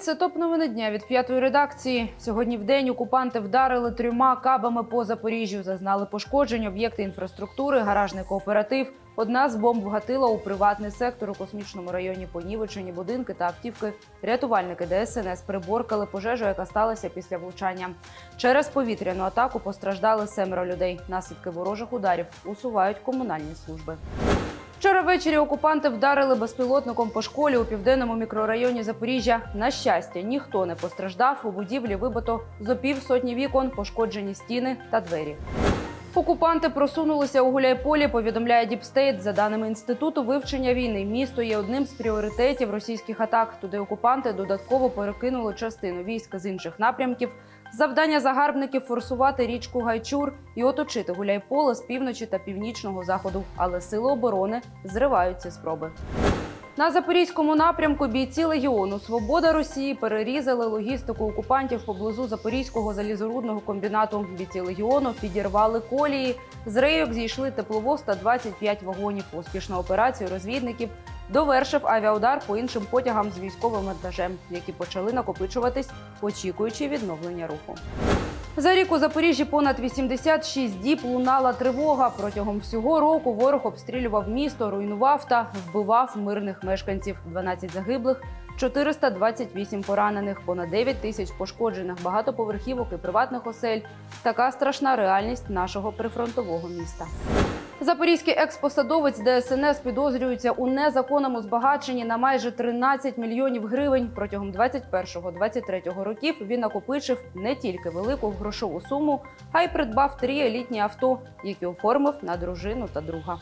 це топ новини дня від п'ятої редакції. Сьогодні в день окупанти вдарили трьома кабами по Запоріжжю. Зазнали пошкоджень об'єкти інфраструктури, гаражний кооператив. Одна з бомб вгатила у приватний сектор у космічному районі. Понівечені будинки та автівки. Рятувальники ДСНС приборкали пожежу, яка сталася після влучання. Через повітряну атаку постраждали семеро людей. Наслідки ворожих ударів усувають комунальні служби. Вчора ввечері окупанти вдарили безпілотником по школі у південному мікрорайоні Запоріжжя. На щастя, ніхто не постраждав. У будівлі вибито зо півсотні вікон, пошкоджені стіни та двері. Окупанти просунулися у Гуляйполі, повідомляє Діпстейт. За даними інституту вивчення війни, місто є одним з пріоритетів російських атак. Туди окупанти додатково перекинули частину військ з інших напрямків. Завдання загарбників форсувати річку Гайчур і оточити Гуляйполе з півночі та північного заходу. Але сили оборони зривають ці спроби. На запорізькому напрямку бійці легіону Свобода Росії перерізали логістику окупантів поблизу запорізького залізорудного комбінату. Бійці легіону підірвали колії. З рейок зійшли тепловоз та 25 вагонів. Успішну операцію розвідників довершив авіаудар по іншим потягам з військовим вантажем, які почали накопичуватись, очікуючи відновлення руху. За рік у Запоріжжі понад 86 діб лунала тривога. Протягом всього року ворог обстрілював місто, руйнував та вбивав мирних мешканців. 12 загиблих, 428 поранених, понад 9 тисяч пошкоджених багатоповерхівок і приватних осель. Така страшна реальність нашого прифронтового міста. Запорізький експосадовець ДСНС підозрюється у незаконному збагаченні на майже 13 мільйонів гривень. Протягом 21-23 років він накопичив не тільки велику грошову суму, а й придбав три елітні авто, які оформив на дружину та друга.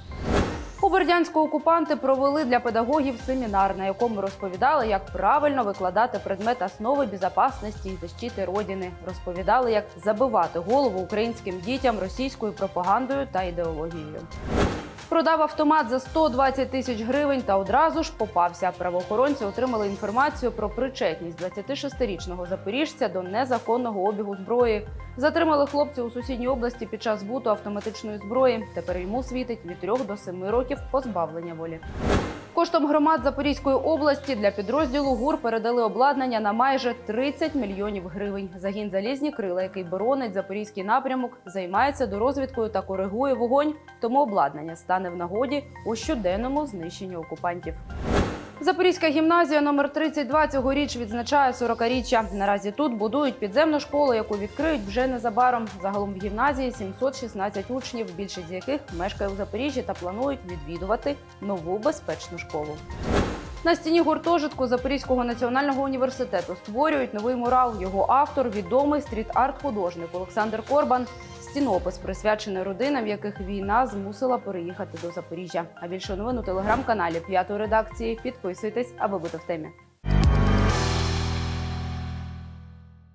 У Бердянську окупанти провели для педагогів семінар, на якому розповідали, як правильно викладати предмет основи безпечності і защити родини. Розповідали, як забивати голову українським дітям російською пропагандою та ідеологією. Продав автомат за 120 тисяч гривень та одразу ж попався. Правоохоронці отримали інформацію про причетність 26-річного запоріжця до незаконного обігу зброї. Затримали хлопця у сусідній області під час збуту автоматичної зброї. Тепер йому світить від 3 до 7 років позбавлення волі. Коштом громад Запорізької області для підрозділу ГУР передали обладнання на майже 30 мільйонів гривень. Загін залізні крила, який боронить запорізький напрямок, займається дорозвідкою та коригує вогонь. Тому обладнання стане в нагоді у щоденному знищенні окупантів. Запорізька гімназія номер 32 цьогоріч відзначає 40-річчя. Наразі тут будують підземну школу, яку відкриють вже незабаром. Загалом в гімназії 716 учнів, більшість з яких мешкає у Запоріжжі та планують відвідувати нову безпечну школу. На стіні гуртожитку Запорізького національного університету створюють новий мурал. Його автор відомий стріт-арт-художник Олександр Корбан. Стінопис присвячений родинам, яких війна змусила переїхати до Запоріжжя. А більше новин у телеграм-каналі п'ятої редакції. Підписуйтесь, аби бути в темі.